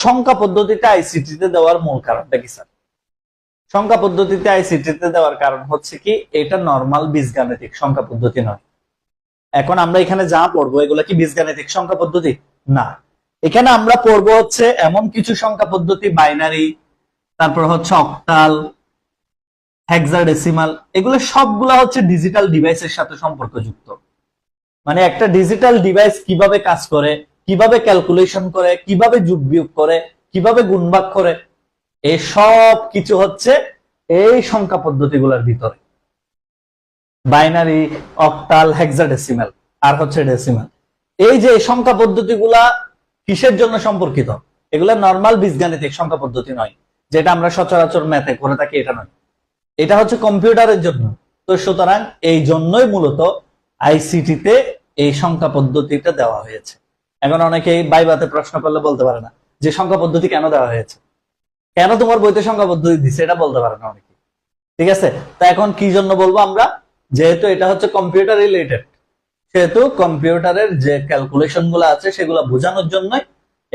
সংখ্যা পদ্ধতিটা আইসিটিতে দেওয়ার মূল কারণটা কি, স্যার? সংখ্যা পদ্ধতিতে আইসিটিতে দেওয়ার কারণ হচ্ছে কি, এটা নর্মাল বীজগাণিতিক সংখ্যা পদ্ধতি নয়। এখন আমরা এখানে যা পড়ব, এগুলা কি বীজগাণিতিক সংখ্যা পদ্ধতি? না। এখানে আমরা পড়ব হচ্ছে এমন কিছু সংখ্যা পদ্ধতি বাইনারি তারপর হচ্ছে অক্টাল হেক্সাডেসিমাল এগুলো সবগুলা হচ্ছে ডিজিটাল ডিভাইসের সাথে সম্পর্কযুক্ত। মানে একটা ডিজিটাল ডিভাইস কীভাবে কাজ করে কীভাবে ক্যালকুলেশন করে, কীভাবে যোগ বিয়োগ করে, কীভাবে গুণভাগ করে এই সব কিছু হচ্ছে এই সংখ্যা পদ্ধতিগুলোর ভিতরে। বাইনারি অক্টাল হেক্সাডেসিমাল আর হচ্ছে ডেসিমাল এই যে সংখ্যা পদ্ধতিগুলা কিসের জন্য সম্পর্কিত? এগুলা নর্মাল বীজগাণিতিক সংখ্যা পদ্ধতি নয়, যেটা আমরা সচরাচর ম্যাথে করে থাকি, এটা নয়। এটা হচ্ছে কম্পিউটারের জন্য। তো সুতরাং এই জন্যই মূলত আইসিটিতে এই সংখ্যা পদ্ধতিটা দেওয়া হয়েছে। এখন অনেকেই বাইবাতে প্রশ্ন করলে বলতে পারে না, যে সংখ্যা পদ্ধতি কেন দেওয়া হয়েছে? কেন তোমার বইতে সংখ্যা পদ্ধতি দিচ্ছে এটা বলতে পারে না অনেকে ঠিক আছে? তা এখন কি জন্য বলব আমরা? যেহেতু এটা হচ্ছে কম্পিউটার রিলেটেড সেহেতু কম্পিউটারের যে ক্যালকুলেশনগুলো আছে সেগুলো বোঝানোর জন্য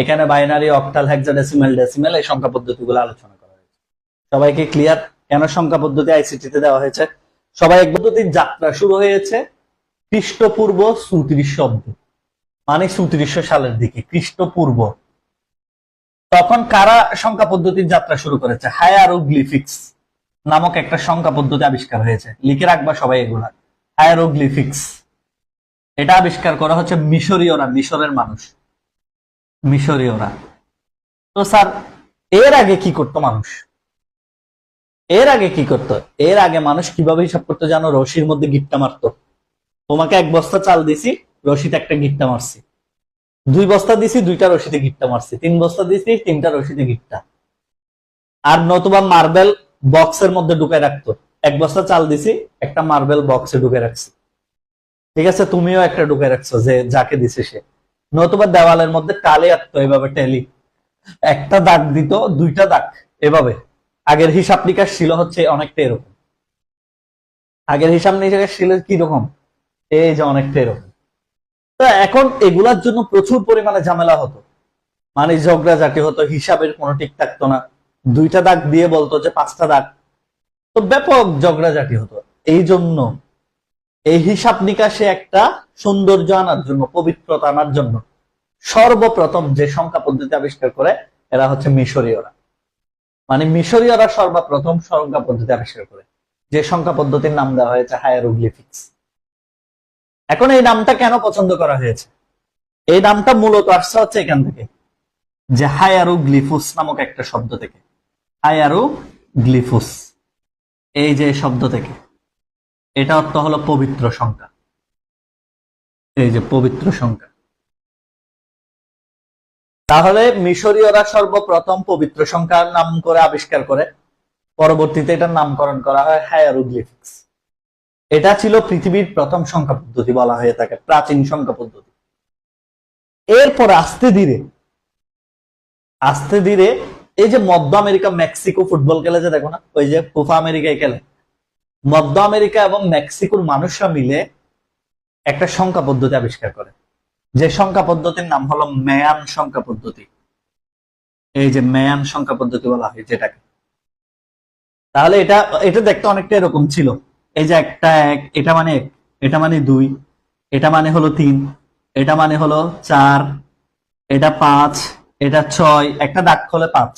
এখানে বাইনারি অক্টাল হেক্সাডেসিমাল ডেসিমেল এই সংখ্যা পদ্ধতিগুলো আলোচনা করা হয়েছে। সবাইকে ক্লিয়ার কেন সংখ্যা পদ্ধতি আইসিটিতে দেওয়া হয়েছে? সবাই এক পদ্ধতির যাত্রা শুরু হয়েছে খ্রিস্টপূর্ব চৌত্রিশশো অব্দ মানে চৌত্রিশশো সালের দিকে খ্রিস্টপূর্ব তখন কারা সংখ্যা পদ্ধতির যাত্রা শুরু করেছে? হায়ারোগ্লিফিক্স নামক একটা সংখ্যা পদ্ধতি আবিষ্কার হয়েছে। লিখে রাখবা সবাই এগুলা। হায়ারোগ্লিফিক্স। এটা আবিষ্কার করা হচ্ছে মিশরীয়রা, মিশরের মানুষ। মিশরীয়রা। তো স্যার, এর আগে কি করতো মানুষ? এর আগে কি করতো? এর আগে মানুষ কীভাবে হিসাব করতো জানো? রশির মধ্যে গিট্টা মারতো। তোমাকে এক বস্তা চাল দিছি রশিতে একটা গিট্টা মারছি। দুই বস্তা দিছি, দুইটা রশিতে গিট্টা মারছি। তিন বস্তা দিছি, তিনটা রশিতে গিট্টা। আর নতুবা মার্বেল বক্সের মধ্যে ঢুকে রাখতো। এক বস্তা চাল দিছি, একটা মার্বেল বক্সে ঢুকে রাখছি। ঠিক আছে, তুমিও একটা ঢুকে রাখছো যে যাকে দিছে সে। নতুবা দেওয়ালের মধ্যে টালে আঁকতো এভাবে, টেলি। একটা দাগ দিত, দুইটা দাগ এভাবে। আগের হিসাব নিকাশ ছিল হচ্ছে অনেকটা এরকম। আগের হিসাব নিকাশ ছিল কীরকম? এই যে অনেকটা এরকম। তো এখন এগুলার জন্য প্রচুর পরিমাণে ঝামেলা হতো। মানে ঝগড়াঝাটি হতো, হিসাবের কোনো ঠিক থাকতো না। দুইটা দাগ দিয়ে বলতো যে পাঁচটা দাগ। তো ব্যাপক ঝগড়াঝাটি হতো। এই জন্য এই হিসাব নিকাশে একটা সৌন্দর্য আনার জন্য, পবিত্রতা আনার জন্য সর্বপ্রথম যে সংখ্যা পদ্ধতি আবিষ্কার করে, এরা হচ্ছে মিশরীয়রা। মানে মিশরীয়রা সর্বপ্রথম সংখ্যা পদ্ধতি আবিষ্কার করে। যে সংখ্যা পদ্ধতির নাম দেওয়া হয়েছে হায়ারোগ্লিফিক্স এখন এই নামটা কেন পছন্দ করা হয়েছে? এই নামটা মূলত আসছে হচ্ছে এখান থেকে, যে হায়ারু গ্লিফুস নামক একটা শব্দ থেকে। হায়ারোগ্লিফুস, এই যে শব্দ থেকে, এটা অর্থ হলো পবিত্র সংখ্যা। এই যে পবিত্র সংখ্যা। তাহলে মিশরীয়রা সর্বপ্রথম পবিত্র সংখ্যার নাম করে আবিষ্কার করে, পরবর্তীতে এটার নামকরণ করা হয় হায়ারোগ্লিফিক্স। এটা ছিল পৃথিবীর প্রথম সংখ্যা পদ্ধতি বলা হয়ে থাকে, প্রাচীন সংখ্যা পদ্ধতি। এরপর আস্তে ধীরে আস্তে ধীরে এই যে মধ্য আমেরিকা, মেক্সিকো ফুটবল খেলে যে দেখো না, ওই যে কোফা আমেরিকায় খেলে। মধ্য আমেরিকা এবং মেক্সিকোর মানুষরা মিলে একটা সংখ্যা পদ্ধতি আবিষ্কার করে। যে সংখ্যা পদ্ধতির নাম হলো মেয়ান সংখ্যা পদ্ধতি। এই যে মেয়ান সংখ্যা পদ্ধতি বলা হয় যেটাকে। তাহলে এটা এটা দেখতে অনেকটা এরকম ছিল। এই যে একটা এক, এটা মানে এক, এটা মানে দুই, এটা মানে হলো তিন, এটা মানে হলো চার, এটা পাঁচ, এটা ছয়, একটা দাগ হলে পাঁচ।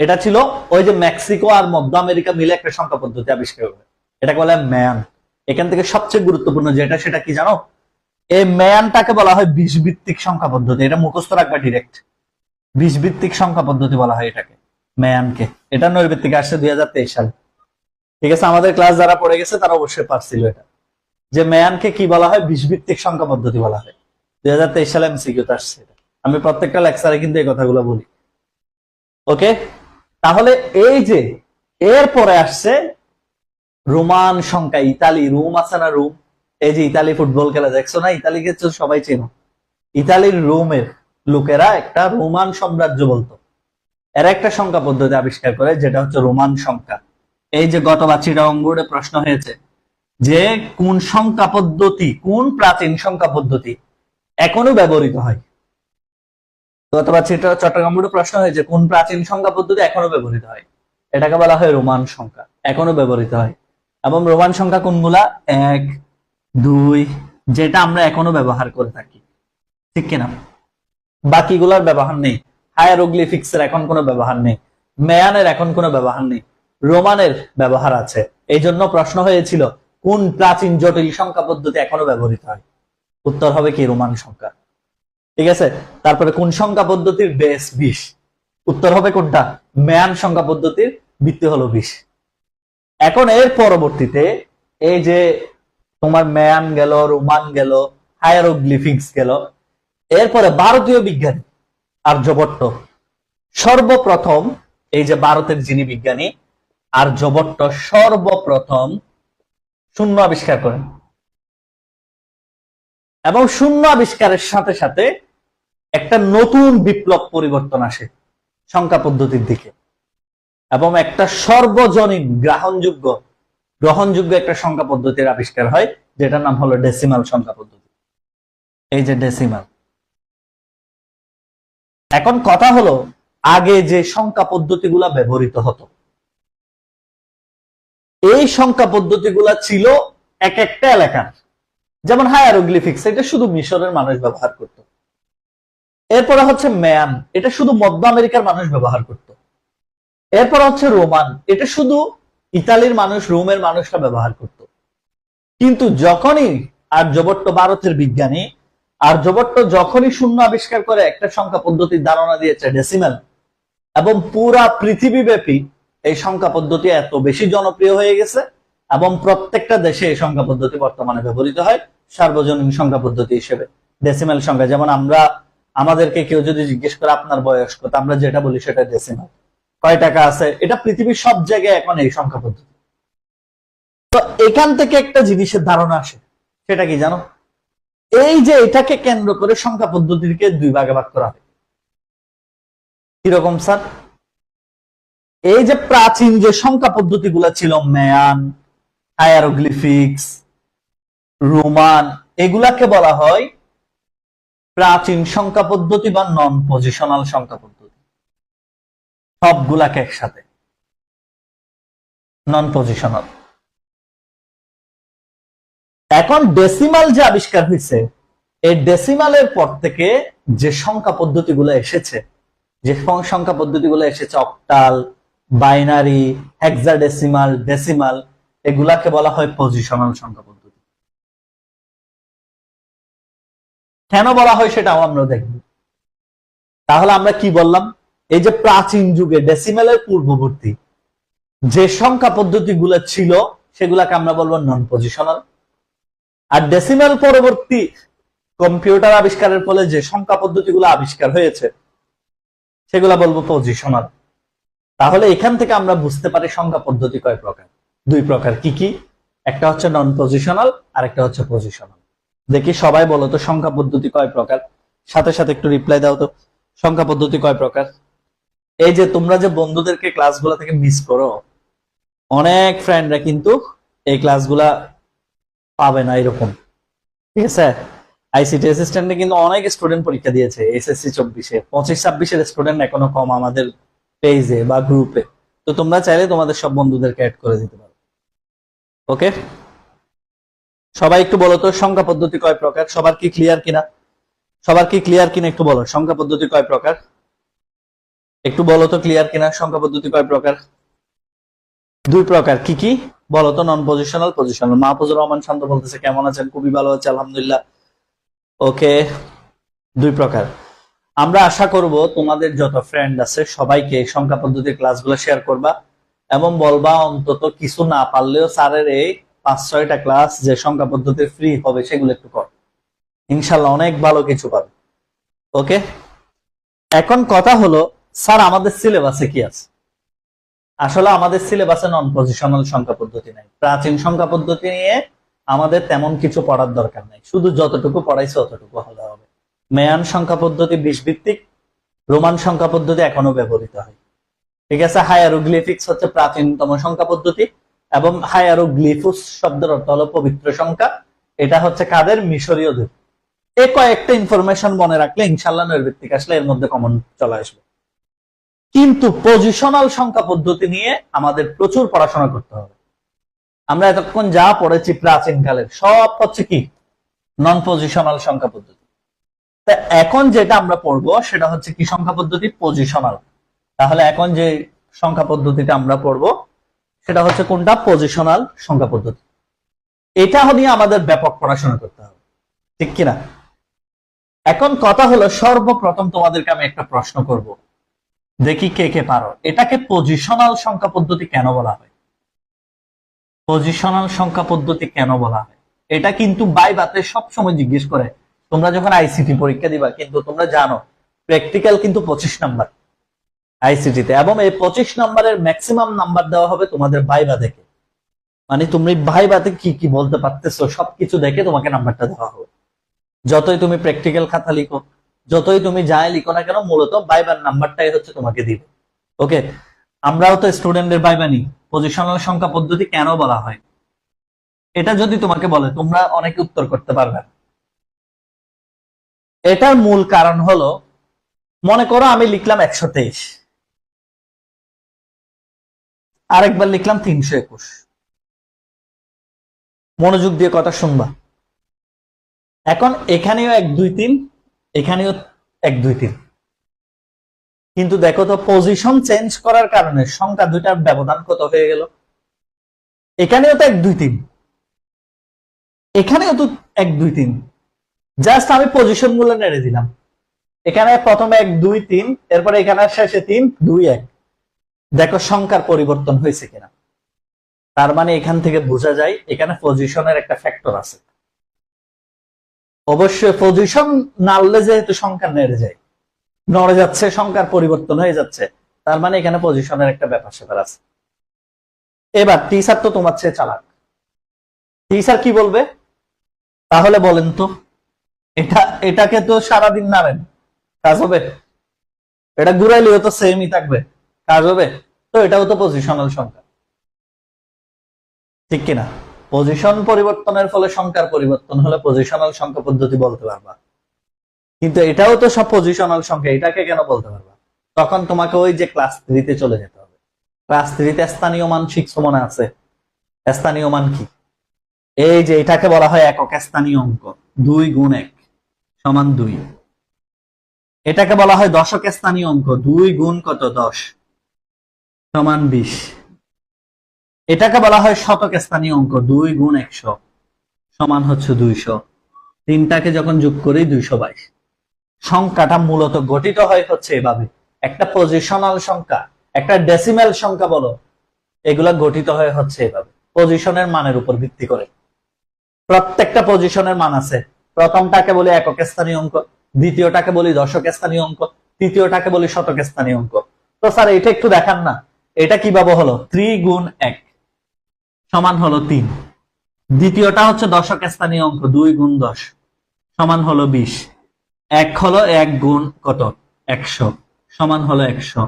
এটা ছিল ওই যে মেক্সিকো আর মধ্য আমেরিকা মিলে একটা সংখ্যা পদ্ধতি আবিষ্কার করে এটাকে বলে ম্যান। এখান থেকে সবচেয়ে গুরুত্বপূর্ণ যেটা, সেটা কি জানো? এই ম্যানটাকে বলা হয় বিষ ভিত্তিক সংখ্যা পদ্ধতি। এটা মুখস্থ রাখবে ডিরেক্ট বিষ ভিত্তিক সংখ্যা পদ্ধতি বলা হয় এটাকে, ম্যানকে। এটা নৈর্ভিত্তিক আসছে দুই হাজার তেইশ সালে। ঠিক আছে, আমাদের ক্লাস যারা পড়ে গেছে তারা অবশ্যই পারছিল এটা। যে ম্যানকে কি বলা হয়? বিষ ভিত্তিক সংখ্যা পদ্ধতি বলা হয়। দুই হাজার তেইশ সালে এমসিকিউতে আসছে আমি প্রত্যেকটা লেকচারে কিন্তু এই কথাগুলো বলি। ওকে তাহলে এই যে এরপরে আসছে রোমান সংখ্যা, ইতালি। রোম আছে না রোম? এই যে ইতালি ফুটবল খেলা, দেখছ না? ইতালিকে তো সবাই চেনো। ইতালির রোমের লোকেরা একটা রোমান সাম্রাজ্য বলতো। এরা একটা সংখ্যা পদ্ধতি আবিষ্কার করে, যেটা হচ্ছে রোমান সংখ্যা। এই যে গতবার চিটাঙ্গুড়ে প্রশ্ন হয়েছে যে কোন সংখ্যা পদ্ধতি, কোন প্রাচীন সংখ্যা পদ্ধতি এখনও ব্যবহৃত হয়? গতবার চট্টগ্রাম বোর্ডে প্রশ্ন হয়েছে কোন প্রাচীন সংখ্যা পদ্ধতি এখনও ব্যবহৃত হয়? এটাকে বলা হয় রোমান সংখ্যা, এখনও ব্যবহৃত হয়। এবং রোমান সংখ্যা কোনগুলা? এক, দুই, যেটা আমরা এখনও ব্যবহার করে থাকি। ঠিক কিনা? বাকিগুলোর ব্যবহার নেই। হায়ারোগ্লিফিক্স এর এখন কোনো ব্যবহার নেই। মেয়ানের এখন কোনো ব্যবহার নেই। রোমানের ব্যবহার আছে। এই জন্য প্রশ্ন হয়েছিল, কোন প্রাচীন জটিল সংখ্যা পদ্ধতি এখনও ব্যবহৃত হয়? উত্তর হবে কি, রোমান সংখ্যা। ঠিক আছে? তারপরে কোন সংখ্যা পদ্ধতির বেস বিশ? উত্তর হবে কোনটা? মেয়ান সংখ্যা পদ্ধতির ভিত্তি হলো বিশ। এখন এর পরবর্তীতে এই যে তোমার মেয়ান গেল, রোমান গেল, হায়ারোগ্লিফিক্স গেল, এরপরে ভারতীয় বিজ্ঞানী আর্যভট্ট। সর্বপ্রথম এই যে ভারতের যিনি বিজ্ঞানী আর্যভট্ট সর্বপ্রথম শূন্য আবিষ্কার করেন। এবং শূন্য আবিষ্কারের সাথে সাথে একটা নতুন বিপ্লব পরিবর্তন আসে সংখ্যা পদ্ধতির দিকে। এবং একটা সর্বজনীন গ্রহণযোগ্য গ্রহণযোগ্য একটা সংখ্যা পদ্ধতির আবিষ্কার হয়, যেটার নাম হলো ডেসিমাল সংখ্যা পদ্ধতি। এই যে ডেসিমাল এখন কথা হলো, আগে যে সংখ্যা পদ্ধতিগুলা ব্যবহৃত হতো এই সংখ্যা পদ্ধতিগুলা ছিল এক একটা এলাকার। যেমন হায়ারোগ্লিফিক্স এটা শুধু মিশরের মানুষ ব্যবহার করত। এরপরে হচ্ছে ম্যান এটা শুধু মধ্য আমেরিকার মানুষ ব্যবহার করত। এরপর হচ্ছে রোমান, এটা শুধু ইতালির মানুষ, রোমের মানুষরা ব্যবহার করত। কিন্তু যখনই আর্যভট্ট ভারতের বিজ্ঞানী, আর্যভট্ট যখনই শূন্য আবিষ্কার করে একটা সংখ্যা পদ্ধতির ধারণা দিয়েছে ডেসিমেল এবং পুরা পৃথিবীব্যাপী এই সংখ্যা পদ্ধতি এত বেশি জনপ্রিয় হয়ে গেছে এবং প্রত্যেকটা দেশে এই সংখ্যা পদ্ধতি বর্তমানে ব্যবহৃত হয় সার্বজনীন সংখ্যা পদ্ধতি হিসেবে। ডেসিমেল সংখ্যা, যেমন আমরা, আমাদেরকে কেউ যদি জিজ্ঞেস করে আপনার বয়স কত, আমরা যেটা বলি সেটা ডেসিমেল কয় টাকা আছে? এটা পৃথিবীর সব জায়গায় এখন এই সংখ্যা পদ্ধতি। তো এখান থেকে একটা জিনিসের ধারণা আসে, সেটা কি জানো? এই যে এটাকে কেন্দ্র করে সংখ্যা পদ্ধতিকে দুই ভাগে ভাগ করা হয়। কীরকম, স্যার? এই যে প্রাচীন যে সংখ্যা পদ্ধতিগুলো ছিল, ম্যান, হায়ারোগ্লিফিক্স, রোমান, এগুলাকে বলা হয় প্রাচীন সংখ্যা পদ্ধতি বা নন পজিশনাল সংখ্যা পদ্ধতি। সবগুলাকে একসাথে। নন পজিশনাল এখন ডেসিমাল যে আবিষ্কার হয়েছে, এই ডেসিমালের পর থেকে যে সংখ্যা পদ্ধতিগুলো এসেছে, যে সংখ্যা পদ্ধতিগুলো এসেছে অক্টাল বাইনারি হেক্সাডেসিমাল ডেসিমাল এগুলাকে বলা হয় পজিশনাল সংখ্যা পদ্ধতি। কেন বলা হয় সেটাও আমরা দেখব। তাহলে আমরা কি বললাম? এই যে প্রাচীন যুগে ডেসিমালের পূর্ববর্তী যে সংখ্যা পদ্ধতিগুলো ছিল, সেগুলাকে আমরা বলব নন পজিশনাল আর ডেসিমাল পরবর্তী কম্পিউটার আবিষ্কারের ফলে যে সংখ্যা পদ্ধতিগুলো আবিষ্কার হয়েছে, সেগুলা বলব পজিশনাল তাহলে এখান থেকে আমরা বুঝতে পারি সংখ্যা পদ্ধতি কয় প্রকার? দুই প্রকার। কি কি? একটা হচ্ছে নন পজিশনাল আর একটা হচ্ছে পজিশনাল দেখি সবাই বলো তো সংখ্যা পদ্ধতি কয় প্রকার? সাথে সাথে একটু রিপ্লাই দাও তো। সংখ্যা পদ্ধতি কয় প্রকার? এই যে তোমরা যে বন্ধুদেরকে ক্লাসগুলো থেকে মিস করো, অনেক ফ্রেন্ডরা কিন্তু এই ক্লাসগুলা পাবে না এরকম। ঠিক আছে? আইসিটি অ্যাসিস্ট্যান্টে কিন্তু অনেক স্টুডেন্ট পরীক্ষা দিয়েছে এসএসসি চব্বিশে। পঁচিশ ছাব্বিশের স্টুডেন্ট এখনও কম আমাদের পেজে বা গ্রুপে তো তোমরা চাইলে তোমাদের সব বন্ধুদেরকে অ্যাড করে দিতে পারো। ওকে সবাই একটু বলো তো, সংখ্যা পদ্ধতি কয় প্রকার? সবার কি ক্লিয়ার কিনা? সবার কি ক্লিয়ার কিনা একটু বলো। সংখ্যা পদ্ধতি কয় প্রকার? একটু বলো তো ক্লিয়ার কিনা? সংখ্যা পদ্ধতি কয় প্রকার? দুই প্রকার। কি কি? বলো তো non positional positional Mahfuzur Rahman Shanto বলতেছে, কেমন আছেন? খুবই ভালো আছে, আলহামদুলিল্লাহ। ওকে দুই প্রকার। আমরা আশা করব তোমাদের যত ফ্রেন্ড আছে সবাইকে সংখ্যা পদ্ধতির ক্লাসগুলো শেয়ার করবা এবং বলবা অন্তত কিছু না পারলেও স্যারের এই পাঁচ ছয়টা ক্লাস যে সংখ্যা পদ্ধতির ফ্রি হবে সেগুলো একটু কর। ইনশাল্লাহ অনেক ভালো কিছু পাবে। ওকে এখন কথা হলো, স্যার, আমাদের সিলেবাসে কি আছে? আসলে আমাদের সিলেবাসে নন পজিশনাল সংখ্যা পদ্ধতি নাই। প্রাচীন সংখ্যা পদ্ধতি নিয়ে আমাদের তেমন কিছু পড়ার দরকার নাই। শুধু যতটুকু পড়াইছে ততটুকু হলে হবে। মেয়ান সংখ্যা পদ্ধতি বিষ ভিত্তিক রোমান সংখ্যা পদ্ধতি এখনও ব্যবহৃত হয়। ঠিক আছে? হায়ারোগ্লিফিক্স হচ্ছে প্রাচীনতম সংখ্যা পদ্ধতি এবং হায়ারোগ্লিফুস শব্দের অর্থ হলো পবিত্র সংখ্যা। এটা হচ্ছে কাদের? মিশরীয়দের। এ কয়েকটা ইনফরমেশন মনে রাখলে ইনশাল্লাহ নৈর্ভিত্তিক আসলে এর মধ্যে কমন চলে আসবে। কিন্তু পজিশনাল সংখ্যা পদ্ধতি নিয়ে আমাদের প্রচুর পড়াশোনা করতে হবে। আমরা এতক্ষণ যা পড়েছি প্রাচীনকালের সব হচ্ছে কি? নন পজিশনাল সংখ্যা পদ্ধতি। এখন যেটা আমরা পড়ব সেটা হচ্ছে কি সংখ্যা পদ্ধতি পজিশনাল তাহলে এখন যে সংখ্যা পদ্ধতিটা আমরা পড়ব, সেটা হচ্ছে কোনটা? পজিশনাল সংখ্যা পদ্ধতি। এটা নিয়ে আমাদের ব্যাপক পড়াশোনা করতে হবে। ঠিক কিনা? এখন কথা হলো, সর্বপ্রথম তোমাদেরকে আমি একটা প্রশ্ন করব। দেখি কে কে পারো। এটাকে পজিশনাল সংখ্যা পদ্ধতি কেন বলা হয়? পজিশনাল সংখ্যা পদ্ধতি কেন বলা হয়? এটা কিন্তু বাই বাতে সবসময় জিজ্ঞেস করে তোমরা যখন আইসিটি পরীক্ষা দিবা, কিন্তু তোমরা জানো প্র্যাকটিক্যাল কিন্তু পঁচিশ নাম্বার আইসিটিতে এবং এই পঁচিশ নাম্বারের ম্যাক্সিমাম নাম্বার দেওয়া হবে তোমাদের ভাইবা দেখে। মানে তুমি ভাইবাতে কি কি বলতে পারতেছো, সবকিছু দেখে তোমাকে নাম্বারটা দেওয়া হবে। যতই তুমি প্র্যাকটিক্যাল খাতা লিখো, যতই তুমি যাই লিখো না কেন, মূলত বাইবার নাম্বারটাই হচ্ছে তোমাকে দিবে। ওকে? আমরাও তো স্টুডেন্টদের বাইবা নিই। পজিশনাল সংখ্যা পদ্ধতি কেন বলা হয়? এটা যদি তোমাকে বলে, তোমরা অনেকে উত্তর করতে পারবে। না। এটার মূল কারণ হলো, মনে করো আমি লিখলাম একশো তেইশ। আরেকবার লিখলাম তিনশো একুশ। মনোযোগ দিয়ে কথা শুনবা। এখন এখানেও এক, দুই, তিন, এখানেও এক, দুই, তিন। কিন্তু দেখো তো পজিশন চেঞ্জ করার কারণে সংখ্যা দুইটার ব্যবধান কত হয়ে গেল? এখানেও তো এক, দুই, তিন। এখানেও তো এক, দুই, তিন। জাস্ট আমি পজিশনগুলো নেড়ে দিলাম। এখানে প্রথমে এক, দুই, তিন, এরপরে এখানে শেষে তিন, দুই, এক। দেখো সংখ্যার পরিবর্তন হয়েছে কিনা। তার মানে এখান থেকে বোঝা যায় এখানে পজিশনের একটা ফ্যাক্টর আছে। অবশ্যই পজিশন নাড়লে যেহেতু সংখ্যা নেড়ে যায়, নড়ে যাচ্ছে, সংখ্যার পরিবর্তন হয়ে যাচ্ছে, তার মানে এখানে পজিশনের একটা ব্যাপার স্যাপার আছে। এবার টিচার তো তোমার চেয়ে চালাক। টিচার কি বলবে? তাহলে বলেন তো। এটা, এটাকে তো সারাদিন নাড়েন। কাজ হবে? এটা ঘুরাইলেও তো সেমই থাকবে। কাজ হবে? তো এটাও তো পজিশনাল সংখ্যা। ঠিক কিনা? পজিশন পরিবর্তনের ফলে সংখ্যার পরিবর্তন হলে পজিশনাল সংখ্যা পদ্ধতি বলতে পারবা। কিন্তু এটাও তো সব পজিশনাল সংখ্যা, এটাকে কেন বলতে পারবা? তখন তোমাকে ওই যে ক্লাস থ্রিতে চলে যেতে হবে। ক্লাস থ্রিতে স্থানীয় মান শিখছো মনে আছে। স্থানীয় মান কি? এই যে এটাকে বলা হয় একক স্থানীয় অঙ্ক। দুই গুণ এক। সমান দুই। এটাকে বলা হয় দশক স্থানীয় অঙ্ক, দুই গুণ কত? দশ। সমান বিশ। এটাকে বলা হয় শতক স্থানীয় অঙ্ক, দুই গুণ একশো। সমান হচ্ছে দুইশো। তিনটাকে যখন যোগ করি, দুইশো বাইশ। সংখ্যাটা মূলত গঠিত হয় হচ্ছে এভাবে। একটা পজিশনাল সংখ্যা, একটা ডেসিমেল সংখ্যা বলো, এগুলা গঠিত হয়ে হচ্ছে এভাবে। পজিশনের মানের উপর ভিত্তি করে। প্রত্যেকটা পজিশনের মান আছে। প্রথমটাকে বলি একক স্থানীয় অঙ্ক, দ্বিতীয়টাকে বলি দশক স্থানীয় অঙ্ক, তৃতীয়টাকে বলি শতক স্থানীয় অঙ্ক। তো স্যার এটা একটু দেখান না, এটা কীভাবে হলো? ত্রি গুণ এক সমান হলো তিন। দ্বিতীয়টা হচ্ছে দশক স্থানীয় অঙ্ক দুই গুণ দশ সমান হলো বিশ। এক হলো এক গুণ কত? একশো। সমান হলো একশো।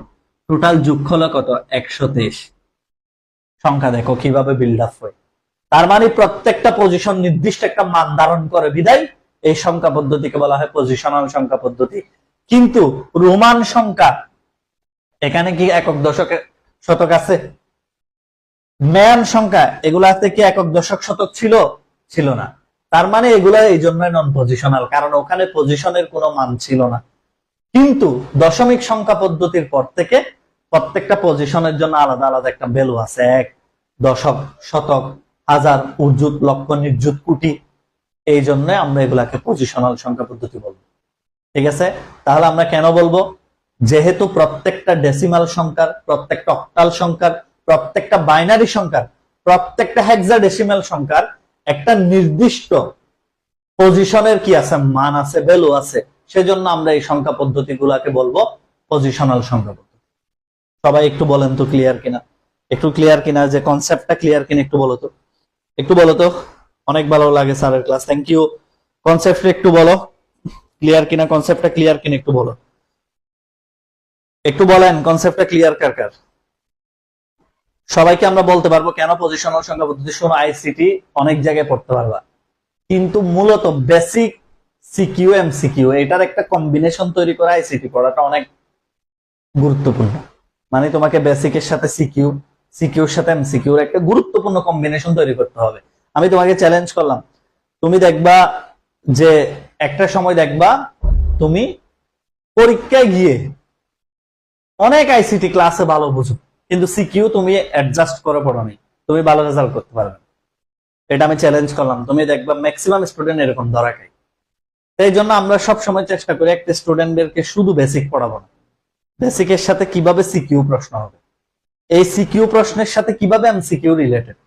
টোটাল যুগ হলো কত? একশো তেইশ। সংখ্যা দেখো কীভাবে বিল্ড আপ হয়। তার মানে প্রত্যেকটা পজিশন নির্দিষ্ট একটা মান ধারণ করে বিদায়। এই সংখ্যা পদ্ধতিকে বলা হয় পজিশনাল সংখ্যা পদ্ধতি। কিন্তু রোমান সংখ্যা, এখানে কি একক দশকে শতক আছে? ম্যান সংখ্যা, এগুলাতে কি একক দশক শতক ছিল? ছিল না। তার মানে এগুলা এই জন্য নন পজিশনাল কারণ ওখানে পজিশনের কোনো মান ছিল না। কিন্তু দশমিক সংখ্যা পদ্ধতির পর থেকে প্রত্যেকটা পজিশনের জন্য আলাদা আলাদা একটা ভ্যালু আছে, এক দশক, শতক হাজার উর্জুত লক্ষ নির্জুত কোটি। এই জন্য আমরা এগুলাকে পজিশনাল সংখ্যা পদ্ধতি বলব। ঠিক আছে? তাহলে আমরা কেন বলব? যেহেতু প্রত্যেকটা ডেসিমাল সংখ্যার, প্রত্যেকটা অক্টাল সংখ্যার, প্রত্যেকটা বাইনারি সংখ্যার, প্রত্যেকটা হেক্সা ডেসিমাল সংখ্যার একটা নির্দিষ্ট পজিশনের কি আছে? মান আছে ভ্যালু আছে। সেজন্য আমরা এই সংখ্যা পদ্ধতি গুলাকে বলব পজিশনাল সংখ্যা পদ্ধতি। সবাই একটু বলেন তো ক্লিয়ার কিনা? একটু ক্লিয়ার কিনা? যে কনসেপ্টটা ক্লিয়ার কিনা একটু বলো তো। একটু বলো তো, অনেক ভালো লাগে স্যারের ক্লাস থ্যাংক ইউ কনসেপ্ট একটু বলো। ক্লিয়ার কিনা? কনসেপ্টটা ক্লিয়ার কিনা একটু বলো। একটু বলেন কনসেপ্টটা ক্লিয়ার কার কার? সবাইকে আমরা বলতে পারব কেন পজিশনাল সংখ্যা পদ্ধতি শোনো আইসিটি অনেক জায়গায় পড়তে পারবা। কিন্তু মূলত বেসিক সিকিউ এম সিকিউ এটার একটা কম্বিনেশন তৈরি করা আইসিটি পড়াটা অনেক গুরুত্বপূর্ণ। মানে তোমাকে বেসিকের সাথে সিকিউ সিকিউর সাথে এমসিকিউর একটা গুরুত্বপূর্ণ কম্বিনেশন তৈরি করতে হবে। আমি তোমাকে চ্যালেঞ্জ করলাম। তুমি দেখবা যে একটা সময় দেখবা তুমি পরীক্ষায় গিয়ে অনেক আইসিটি ক্লাসে ভালো বুঝো, কিন্তু সিকিউ তুমি অ্যাডজাস্ট করে পড়ো নি তুমি ভালো রেজাল্ট করতে পারবে। এটা আমি চ্যালেঞ্জ করলাম। তুমি দেখবা ম্যাক্সিমাম স্টুডেন্ট এরকম ধরা খায়। এই জন্য আমরা সব সময় চেষ্টা করি একটা স্টুডেন্টদেরকে শুধু বেসিক পড়াবো না। বেসিকের সাথে কীভাবে সিকিউ প্রশ্ন হবে? এই সিকিউ প্রশ্নের সাথে কীভাবে এমসিকিউ রিলেটেড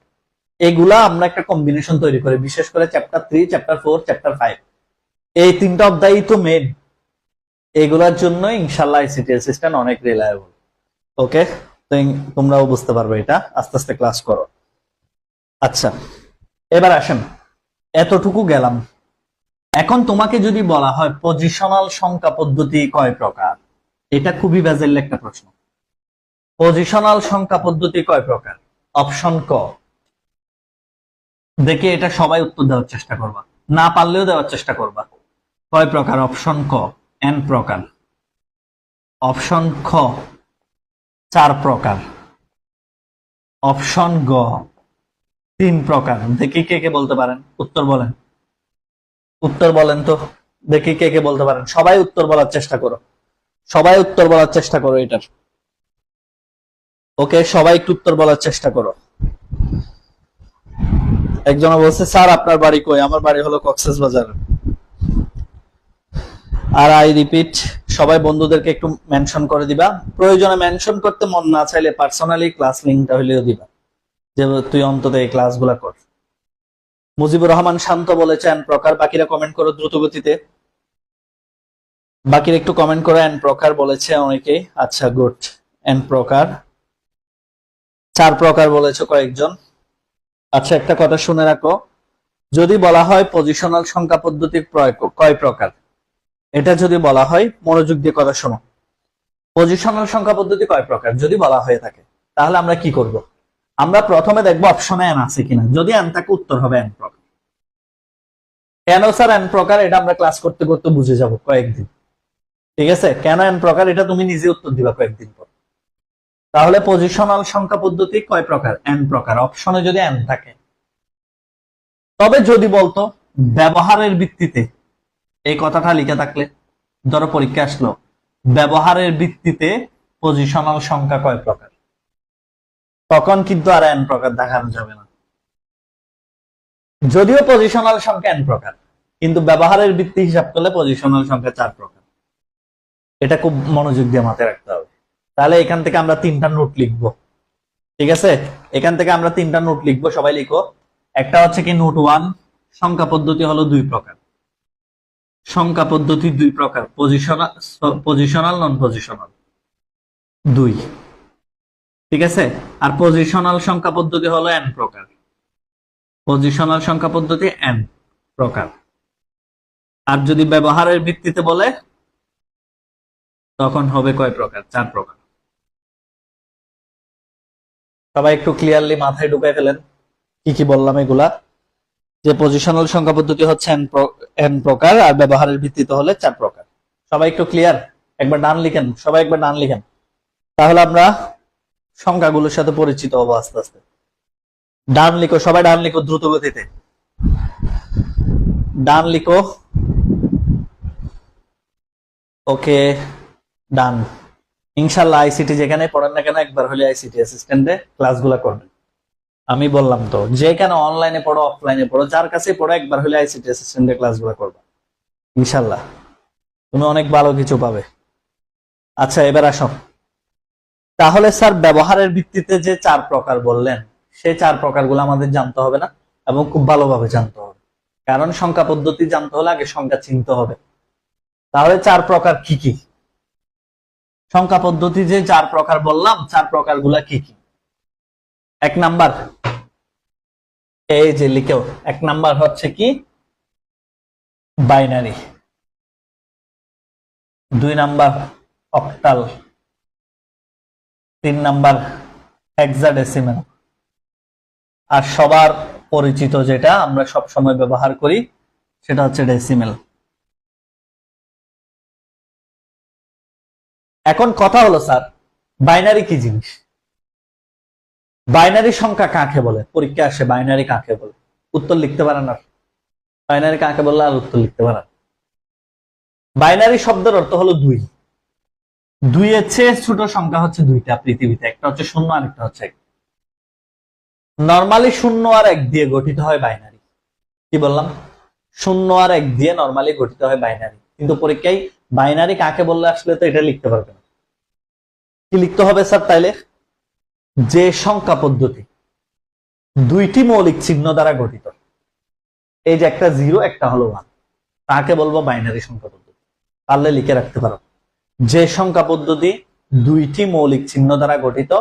এগুলা আমরা একটা কম্বিনেশন তৈরি করি, বিশেষ করে chapter three chapter four chapter five এই তিনটা অধ্যায়ই তো মেন এগুলার জন্য ইনশাল্লাহ আইসিটি অ্যাসিস্ট্যান্ট অনেক রিলায়েবল ওকে তোমরাও বুঝতে পারবে এটা। আস্তে আস্তে ক্লাস করো। আচ্ছা এবার আসেন। এতটুকু গেলাম। এখন তোমাকে যদি বলা হয় পজিশনাল সংখ্যা পদ্ধতি কয় প্রকার? এটা খুবই বেজেল একটা প্রশ্ন। পজিশনাল সংখ্যা পদ্ধতি কয় প্রকার? অপশন ক। দেখে এটা সবাই উত্তর দেওয়ার চেষ্টা করবা। না পারলেও দেওয়ার চেষ্টা করবা। কয় প্রকার? অপশন ক। এন প্রকার। অপশন খ। চার প্রকার। অপশন গ। তিন প্রকার। দেখি কে কে বলতে পারেন? উত্তর বলেন। উত্তর বলেন তো। দেখি কে কে বলতে পারেন? সবাই উত্তর বলার চেষ্টা করো। সবাই উত্তর বলার চেষ্টা করো এটার। ওকে সবাই একটু উত্তর বলার চেষ্টা করো। একজন বলছে, স্যার, আপনার বাড়ি কই? আমার বাড়ি হলো কক্সেস বাজার। আর আই রিপিট, সবাই বন্ধুদেরকে একটু মেনশন করে দিবা। প্রয়োজনে মেনশন করতে মন না চাইলে পার্সোনালি ক্লাস লিঙ্কটা হইলেও দিবা। যে তুই অন্তত এই ক্লাসগুলা কর। মুজিবুর রহমান শান্ত বলেছেন, প্রকার, বাকিরা কমেন্ট করো দ্রুত গতিতে বাকিরা একটু কমেন্ট করো, এন প্রকার বলেছে অনেকেই। আচ্ছা গুড। এন প্রকার চার প্রকার বলেছে কয়েকজন। আচ্ছা একটা কথা শুনে রাখো। যদি বলা হয় পজিশনাল সংখ্যা পদ্ধতি কয় প্রকার? এটা যদি বলা হয়, মনোযোগ দিয়ে কথা শোনো। পজিশনাল সংখ্যা পদ্ধতি কয় প্রকার? যদি বলা হয়ে থাকে, তাহলে আমরা কি করব? আমরা প্রথমে দেখব অপশনে এন আছে কিনা। যদি এন থাকে, উত্তর হবে এন প্রকার। কেন স্যার এন প্রকার? এটা আমরা ক্লাস করতে করতে বুঝে যাব কয়েকদিন। ঠিক আছে? কেন এন প্রকার? এটা তুমি নিজে উত্তর দিবা কয়েকদিন পর। তাহলে পজিশনাল সংখ্যা পদ্ধতি কয় প্রকার? এন প্রকার। অপশনে যদি এন থাকে। তবে যদি বলতো, ব্যবহারের ভিত্তিতে, এই কথাটা লিখে থাকলে, ধরো পরীক্ষা আসলো, ব্যবহারের ভিত্তিতে পজিশনাল সংখ্যা কয় প্রকার? তখন কিন্তু আর এন প্রকার দেখানো যাবে না। যদিও পজিশনাল সংখ্যা এন প্রকার, কিন্তু ব্যবহারের ভিত্তি হিসাব করলে পজিশনাল সংখ্যা চার প্রকার। এটা খুব মনোযোগ দিয়ে মাথায় রাখতে হবে। তাহলে এখান থেকে আমরা তিনটা নোট লিখব। ঠিক আছে? এখান থেকে আমরা তিনটা নোট লিখব, সবাই লিখো। একটা হচ্ছে কি নোট ওয়ান সংখ্যা পদ্ধতি হলো দুই প্রকার। সংখ্যা পদ্ধতি দুই প্রকার পজিশনাল পজিশনাল নন পজিশনাল দুই। ঠিক আছে? আর পজিশনাল সংখ্যা পদ্ধতি হলো এন প্রকার। পজিশনাল সংখ্যা পদ্ধতি এন প্রকার। আর যদি ব্যবহারের ভিত্তিতে বলে, তখন হবে কয় প্রকার? চার প্রকার। সবাই একটু ক্লিয়ারলি মাথায় ঢুকাই ফেলেন। কি কি বললাম এগুলা? যে পজিশনাল সংখ্যা পদ্ধতি হচ্ছে n প্রকার আর ব্যবহারের ভিত্তিতে হলে চার প্রকার। সবাই একটু ক্লিয়ার একবার ডান লিখেন। সবাই একবার ডান লিখেন। তাহলে আমরা সংখ্যাগুলোর সাথে পরিচিত হব আস্তে আস্তে। ডান লিখো, সবাই ডান লিখো দ্রুত গতিতে। ডান লিখো। ওকে, ডান। ইনশাল্লাহ আইসিটি যেখানে পড়েন না কেন, একবার হলে আইসিটি অ্যাসিস্ট্যান্টে ক্লাসগুলো করবেন। আমি বললাম তো, যে কেন অনলাইনে পড়ো অফলাইনে পড়ো, যার কাছে পড়ো, একবার হলে আইসিটি অ্যাসিস্ট্যান্টে ক্লাসগুলো করবে। ইনশাল্লাহ তুমি অনেক ভালো কিছু পাবে। আচ্ছা এবার আসো। তাহলে স্যার, ব্যবহারের ভিত্তিতে যে চার প্রকার বললেন, সেই চার প্রকারগুলো আমাদের জানতে হবে না, এবং খুব ভালোভাবে জানতে হবে। কারণ সংখ্যা পদ্ধতি জানতে হলে আগে সংখ্যা চিনতে হবে। তাহলে চার প্রকার কি কি? সংখ্যা পদ্ধতি যে চার প্রকার বললাম, চার প্রকারগুলা কি কি? এক নাম্বার, এই যে লিখেও, এক নাম্বার হচ্ছে কি? বাইনারি। দুই নাম্বার, অক্টাল। তিন নাম্বার হেক্সাডেসিমেল আর সবার পরিচিত যেটা আমরা সব সময় ব্যবহার করি, সেটা হচ্ছে ডেসিমেল এখন কথা হলো, স্যার, বাইনারি কি জিনিস? বাইনারি সংখ্যা কাকে বলে? পরীক্ষা আসে, বাইনারি কাকে বলে? উত্তর লিখতে পারেন আর বাইনারি কাকে বললে আর উত্তর লিখতে পারেন বাইনারি শব্দের অর্থ হলো দুই। দুইয়ের চেয়ে ছোট সংখ্যা হচ্ছে দুইটা পৃথিবীতে। একটা হচ্ছে শূন্য আর একটা হচ্ছে এক। নর্মালি শূন্য আর এক দিয়ে গঠিত হয় বাইনারি। কি বললাম? শূন্য আর এক দিয়ে নর্মালি গঠিত হয় বাইনারি। কিন্তু পরীক্ষায় বাইনারি কাকে বললে আসলে তো এটা লিখতে পারবে না। কি লিখতে হবে স্যার তাইলে? যে সংখ্যা পদ্ধতি। দুইটি মৌলিক চিহ্ন দ্বারা গঠিত। এই যে একটা জিরো একটা হলো ওয়ান তাকে বলব? বাইনারি সংখ্যা পদ্ধতি। পারলে লিখে রাখতে পারো। যে সংখ্যা পদ্ধতি দুইটি মৌলিক চিহ্ন দ্বারা গঠিত,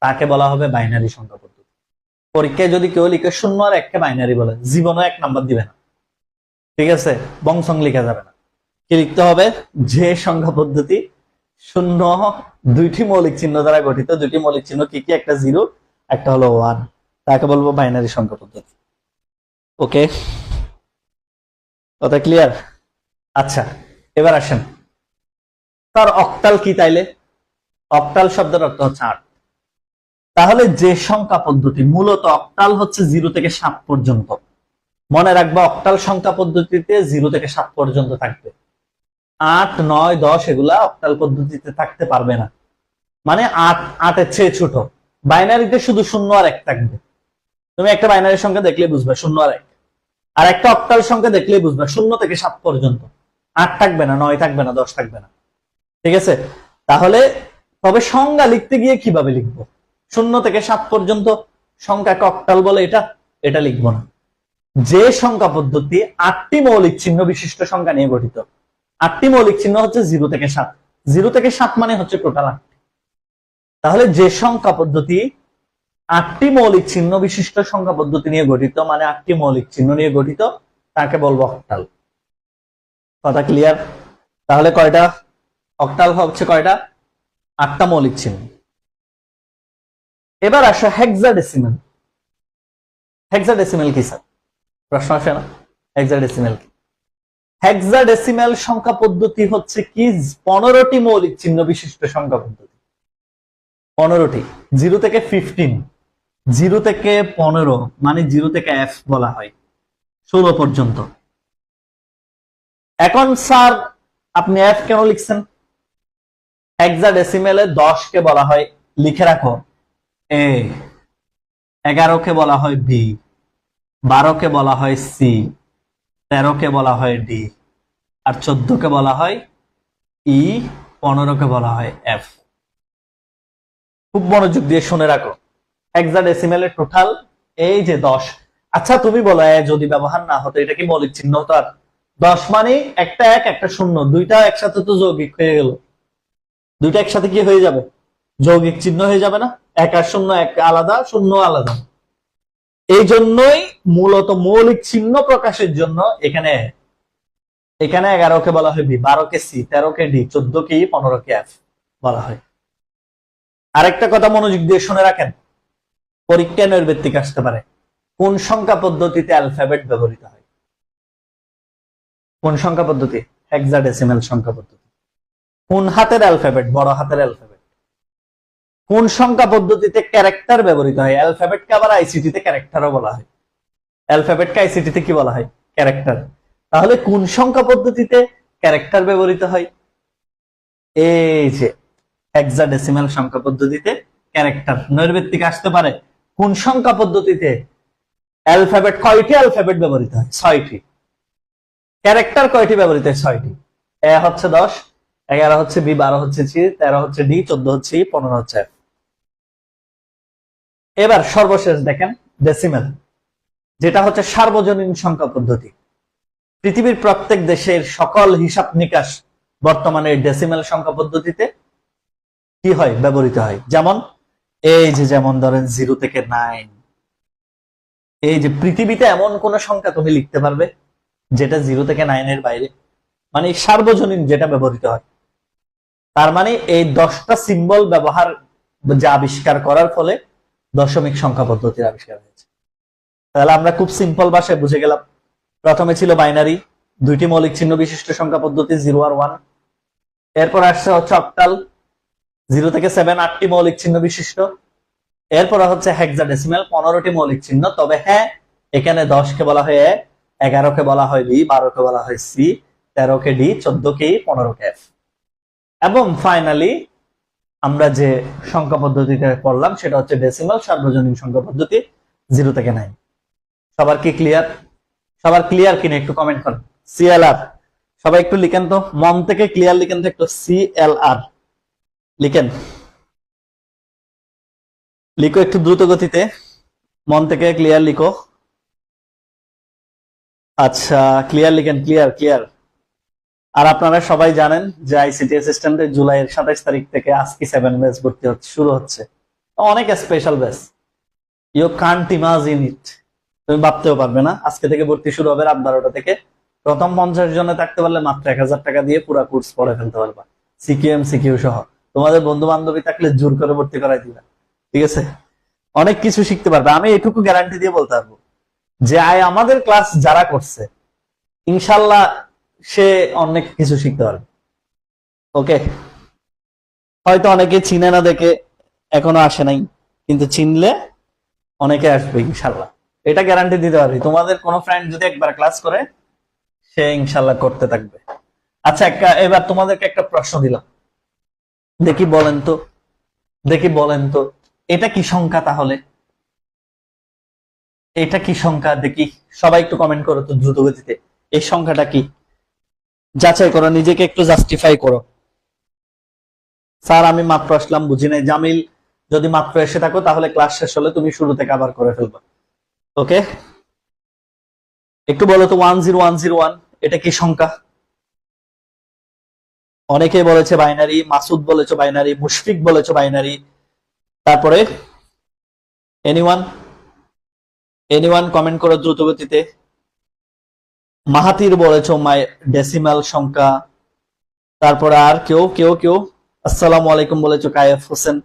তাকে বলা হবে বাইনারি সংখ্যা পদ্ধতি। পরীক্ষায় যদি কেউ লিখে শূন্য আর এককে বাইনারি বলে, জীবনও এক নাম্বার দিবে না। ঠিক আছে? বংশং লিখা যাবে না। কি লিখতে হবে? যে সংখ্যা পদ্ধতি শূন্য দুইটি মৌলিক চিহ্ন দ্বারা গঠিত। দুইটি মৌলিক চিহ্ন কি কি? একটা জিরো, একটা হলো ওয়ান তাকে বলব বাইনারি সংখ্যা পদ্ধতি। ওকে কথা ক্লিয়ার আচ্ছা এবার আসেন। তার অক্টাল কি তাইলে? অক্টাল শব্দের অর্থ হচ্ছে আট। তাহলে যে সংখ্যা পদ্ধতি, মূলত অক্টাল হচ্ছে জিরো থেকে সাত পর্যন্ত। মনে রাখবা অক্টাল সংখ্যা পদ্ধতিতে জিরো থেকে সাত পর্যন্ত থাকবে। আট, নয়, দশ এগুলা অক্টাল পদ্ধতিতে থাকতে পারবে না। মানে আট, আটের চেয়ে ছোট। বাইনারিতে শুধু শূন্য আর এক থাকবে। তুমি একটা বাইনারি সংখ্যা দেখলে বুঝবে, শূন্য আর এক। আর একটা অক্টাল সংখ্যা দেখলেই বুঝবে, শূন্য থেকে সাত পর্যন্ত। আট থাকবে না, নয় থাকবে না, দশ থাকবে না। ঠিক আছে? তাহলে, তবে সংজ্ঞা লিখতে গিয়ে কীভাবে লিখব? শূন্য থেকে সাত পর্যন্ত সংখ্যাকে অক্টাল বলে এটা? এটা লিখব না। যে সংখ্যা পদ্ধতি আটটি মৌলিক চিহ্ন বিশিষ্ট সংখ্যা নিয়ে গঠিত আটটি মৌলিক চিহ্ন হচ্ছে জিরো থেকে সাত। জিরো থেকে সাত মানে হচ্ছে টোটাল আটটি। তাহলে যে সংখ্যা পদ্ধতি আটটি মৌলিক চিহ্ন বিশিষ্ট সংখ্যা পদ্ধতি নিয়ে গঠিত মানে আটটি মৌলিক চিহ্ন নিয়ে গঠিত, তাকে বলব অক্টাল কথা ক্লিয়ার তাহলে কয়টা? অক্টাল হচ্ছে কয়টা? আটটা মৌলিক চিহ্ন। এবার আসো হেক্সাডেসিমেল হেক্সাডেসিমেল কি স্যার প্রশ্ন আসে না? হেক্সাডেসিমেল কি? হেক্সাডেসিমেল সংখ্যা পদ্ধতি হচ্ছে কি? পনেরোটি মৌলিক চিহ্ন বিশিষ্ট সংখ্যা পদ্ধতি। পনেরোটি। জিরো থেকে ফিফটিন জিরো থেকে পনেরো মানে জিরো থেকে এফ বলা হয়। ষোলো পর্যন্ত। এখন স্যার, আপনি এফ কেন লিখছেন? হেক্সাডেসিমেলে দশ কে বলা হয়, লিখে রাখো। এ এগারোকে বলা হয় বি বারোকে বলা হয় সি তেরোকে বলা হয় ডি, আর চোদ্দকে বলা হয় ই, পনেরোকে বলা হয় এফ। খুব মনোযোগ দিয়ে শুনে রাখো। হেক্সাডেসিমেলের টোটাল এই যে দশ। আচ্ছা তুমি বলো যদি ব্যবহার না হতো, এটা কি মৌলিক চিহ্ন হতো? আর দশ মানে একটা এক, একটা শূন্য, দুইটা একসাথে তো যৌগিক হয়ে গেল। দুইটা একসাথে কি হয়ে যাবে? যৌগিক চিহ্ন হয়ে যাবে না? এক আর শূন্য, এক আলাদা, শূন্য আলাদা। এই জন্যই মূলত মৌলিক চিহ্ন প্রকাশের জন্য এখানে এখানে এগারোকে বলা হয় বি, বারোকে সি, তেরোকে ডি চোদ্দ কে পনেরো কে এফ বলা হয়। আরেকটা কথা মনোযোগ দিয়ে শুনে রাখেন, পরীক্ষা নৈর্বৃত্তিক আসতে পারে। কোন সংখ্যা পদ্ধতিতে অ্যালফাবেট ব্যবহৃত হয়? কোন সংখ্যা পদ্ধতি? হেক্সাডেসিমাল সংখ্যা পদ্ধতি। কোন হাতের অ্যালফাবেট? বড় হাতের অ্যালফাবেট। কোন সংখ্যা পদ্ধতিতে ক্যারেক্টার ব্যবহৃত হয়? অ্যালফাবেটকে আবার আইসিটিতে ক্যারেক্টারও বলা হয়। অ্যালফাবেটকে আইসিটিতে কি বলা হয়? ক্যারেক্টার তাহলে কোন সংখ্যা পদ্ধতিতে ক্যারেক্টার ব্যবহৃত হয়? এই যে হেক্সাডেসিমাল সংখ্যা পদ্ধতিতে ক্যারেক্টার নৈর্বৃত্তিক আসতে পারে। কোন সংখ্যা পদ্ধতিতে অ্যালফাবেট কয়টি অ্যালফাবেট ব্যবহৃত হয়? ছয়টি। ক্যারেক্টার কয়টি ব্যবহৃত হয়? ছয়টি। এ হচ্ছে দশ, এগারো হচ্ছে বি, বারো হচ্ছে সি, তেরো হচ্ছে ডি, চোদ্দ হচ্ছে ই, পনেরো হচ্ছে এফ। এবার সর্বশেষ দেখেন ডেসিমেল যেটা হচ্ছে সার্বজনীন সংখ্যা পদ্ধতি। পৃথিবীর প্রত্যেক দেশের সকল হিসাব নিকাশ বর্তমানে ডেসিমেল সংখ্যা পদ্ধতিতে কি হয়? ব্যবহৃত হয়। যেমন, এই যে যেমন ধরেন জিরো থেকে নাইন এই যে পৃথিবীতে এমন কোন সংখ্যা তুমি লিখতে পারবে যেটা জিরো থেকে নাইনের বাইরে? মানে সার্বজনীন যেটা ব্যবহৃত হয়। তার মানে এই দশটা সিম্বল ব্যবহার, যা আবিষ্কার করার ফলে দশমিক সংখ্যা পদ্ধতির আবিষ্কার হয়েছে। তাহলে আমরা খুব সিম্পল ভাষায় বুঝে গেলাম। প্রথমে ছিল বাইনারি দুইটি মৌলিক চিহ্ন বিশিষ্ট সংখ্যা পদ্ধতি জিরো আর ওয়ান এরপর আসছে হচ্ছে অক্টাল জিরো থেকে সেভেন আটটি মৌলিক চিহ্ন বিশিষ্ট। এরপর হচ্ছে হেক্সাডেসিমাল পনেরোটি মৌলিক চিহ্ন। তবে হ্যাঁ এখানে দশকে বলা হয় এ এগারোকে বলা হয় বি বারোকে বলা হয় সি তেরোকে ডি চোদ্দকে পনেরোকে এফ এবং ফাইনালি আমরা যে সংখ্যা পদ্ধতিতে পড়লাম, সেটা হচ্ছে ডেসিমাল সার্বজনীন সংখ্যা পদ্ধতি জিরো থেকে নাইন সবার কি ক্লিয়ার সবার ক্লিয়ার কিনা একটু কমেন্ট করেন। সিএলআর সবাই একটু লিখেন তো। মন থেকে ক্লিয়ার লিখেন তো একটু। সিএলআর লিখেন। লিখো একটু দ্রুত গতিতে। মন থেকে ক্লিয়ার লিখো। আচ্ছা ক্লিয়ার লিখেন। ক্লিয়ার ক্লিয়ার আর আপনারা সবাই জানেন যে আইসিটি অ্যাসিস্ট্যান্টে জুলাইয়ের সাতাইশ তারিখ থেকে আজকে সেভেন ব্যাচ ভর্তি হচ্ছে, শুরু হচ্ছে। অনেক special batch you can't imagine it তুমি ভাবতেও পারবে না, আজকে থেকে ভর্তি শুরু হবে রাত বারোটা থেকে। প্রথম পঞ্চাশ জনে থাকতে পারলে মাত্র এক হাজার টাকা দিয়ে পুরো কোর্স পড়ে ফেলতে পারবা। সিকিউএম সিকিউ সহ। তোমাদের বন্ধু বান্ধবী থাকলে জোর করে ভর্তি করাই দিবে। ঠিক আছে? অনেক কিছু শিখতে পারবে। আমি এটুকু গ্যারান্টি দিয়ে বলতে পারব যে, আয় আমাদের ক্লাস যারা করছে, ইনশাল্লাহ সে অনেক কিছু শিখতে পারবে ওকে? হয়তো অনেকে চিনে না দেখে, এখনও আসে নাই, কিন্তু চিনলে অনেকে আসবে ইনশাল্লাহ এটা গ্যারান্টি দিতে পারি তোমাদের কোনো ফ্রেন্ড যদি একবার ক্লাস করে, সে ইনশাল্লাহ করতে থাকবে। আচ্ছা একটা, এবার তোমাদেরকে একটা প্রশ্ন দিলাম। দেখি বলেন তো, দেখি বলেন তো, এটা কি সংখ্যা তাহলে? এটা কি সংখ্যা? দেখি, সবাই একটু কমেন্ট করো তো দ্রুত গতিতে। এই সংখ্যাটা কি? যাচাই করো, নিজেকে একটু জাস্টিফাই করো। স্যার, আমি মাত্র আসলাম, বুঝি নাই। জামিল, যদি মাত্র এসে থাকো, তাহলে ক্লাস শেষ হলে তুমি শুরু থেকে আবার করে ফেলবে। ওকে একটু বলো তো one zero one zero one এটা কি সংখ্যা? অনেকে বলেছে বাইনারি মাসুদ বলেছে বাইনারি মুশফিক বলেছে বাইনারি তারপরে এনিওয়ান এনিওয়ান কমেন্ট করো দ্রুত গতিতে মাহাতির বলেছ, মাই ডেসিমাল সংখ্যা। তারপরে আর কেউ কেউ কেউ, আসসালামু আলাইকুম বলেছ, কায়েফ হোসেন।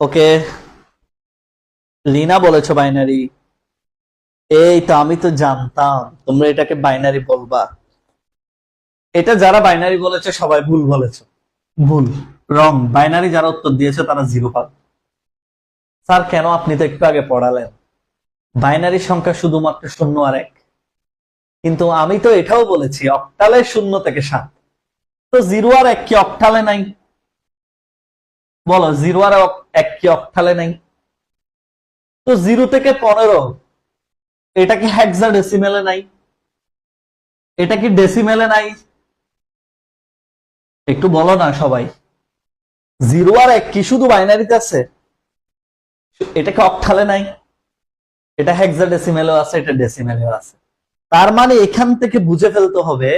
ওকে, লিনা বলেছ বাইনারি। এই তো আমি তো জানতাম, তোমরা এটাকে বাইনারি বলবা। এটা যারা বাইনারি বলেছে, সবাই ভুল বলেছ। ভুল, রং। বাইনারি যারা উত্তর দিয়েছে, তারা জিরো পাবে স্যার, কেন আপনি তো একটু আগে পড়ালেন? বাইনারি সংখ্যা শুধুমাত্র শূন্য আর এক। কিন্তু আমি তো এটাও বলেছি, অক্টালে শূন্য থেকে সাত। তো জিরো আর এক কি অক্টালে নাই? বলো, জিরো আর এক কি অক্টালে নাই? তো জিরো থেকে পনেরো, এটা কি হ্যাক্সা ডেসিমেলে নাই? এটা কি ডেসিমেলে নাই? একটু বলো না সবাই। জিরো আর এক কি শুধু বাইনারিতে আছে? এটা কি অক্টালে নাই? এটা হেক্সা ডেসিমেলও আছে, এটা ডেসিমেলেও আছে। তার মানে এখান থেকে বুঝে ফেলতে হবে,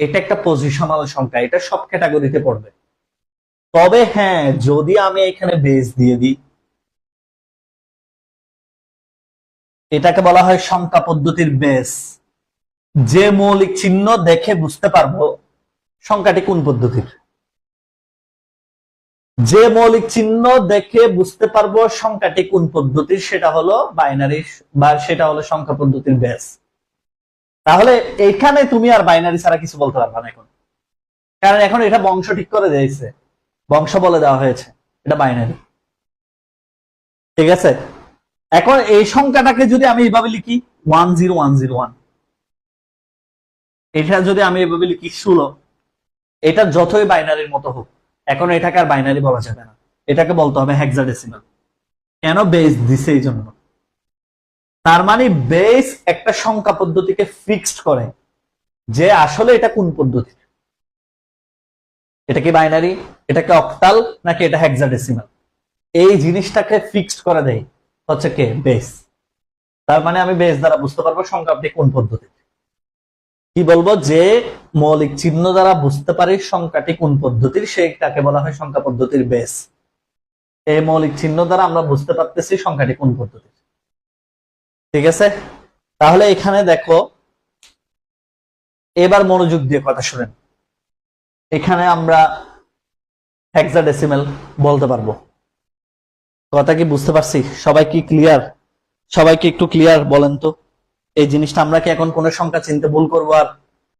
এটা একটা পজিশনাল সংখ্যা, এটা সব ক্যাটাগরিতে পড়বে। তবে হ্যাঁ যদি আমি এখানে বেস দিয়ে দিই, এটাকে বলা হয় সংখ্যা পদ্ধতির বেস যে মৌলিক চিহ্ন দেখে বুঝতে পারব সংখ্যাটি কোন পদ্ধতির। যে মৌলিক চিহ্ন দেখে বুঝতে পারব সংখ্যাটি কোন পদ্ধতির, সেটা হলো বাইনারি বা সেটা হলো সংখ্যা পদ্ধতির বেস তাহলে এখানে তুমি আর বাইনারি ছাড়া কিছু বলতে পারবে না এখন। কারণ এখন এটা বংশ ঠিক করে দিয়েছে। বংশ বলে দেওয়া হয়েছে। এটা বাইনারি ঠিক আছে? এখন এই সংখ্যাটাকে যদি আমি এইভাবে লিখি one zero one zero one এটা যদি আমি এভাবে লিখি, ষোলো। এটা যতই বাইনারির মতো হোক, এখন এটাকে আর বাইনারি বলা যাবে না। এটাকে বলতে হবে হেক্সাডেসিমাল কেন বেস দিছে এই জন্য? তার মানে বেস একটা সংখ্যা পদ্ধতিকে ফিক্সড করে। যে আসলে এটা কোন পদ্ধতি? এটা কি বাইনারি এটা কি অক্টাল নাকি এটা হেক্সাডেসিমাল এই জিনিসটাকে ফিক্সড করে দেয় হচ্ছে কে? বেস তার মানে আমি বেস দ্বারা বুঝতে পারব সংখ্যাটি কোন পদ্ধতি কি বলব? যে মৌলিক চিহ্ন দ্বারা বুঝতে পারি সংখ্যাটি কোন পদ্ধতির সেটাকে বলা হয় সংখ্যা পদ্ধতির বেস এই মৌলিক চিহ্ন দ্বারা আমরা বুঝতে পারতেছি সংখ্যাটি কোন পদ্ধতির। ঠিক আছে? তাহলে এখানে দেখো, এবার মনোযোগ দিয়ে কথা শুনেন। এখানে আমরা হেক্সাডেসিমেল বলতে পারব। কথা কি বুঝতে পারছি? সবাই কি ক্লিয়ার সবাইকে একটু ক্লিয়ার বলেন তো? এই জিনিসটা আমরা কি এখন কোন সংখ্যা চিনতে ভুল করব আর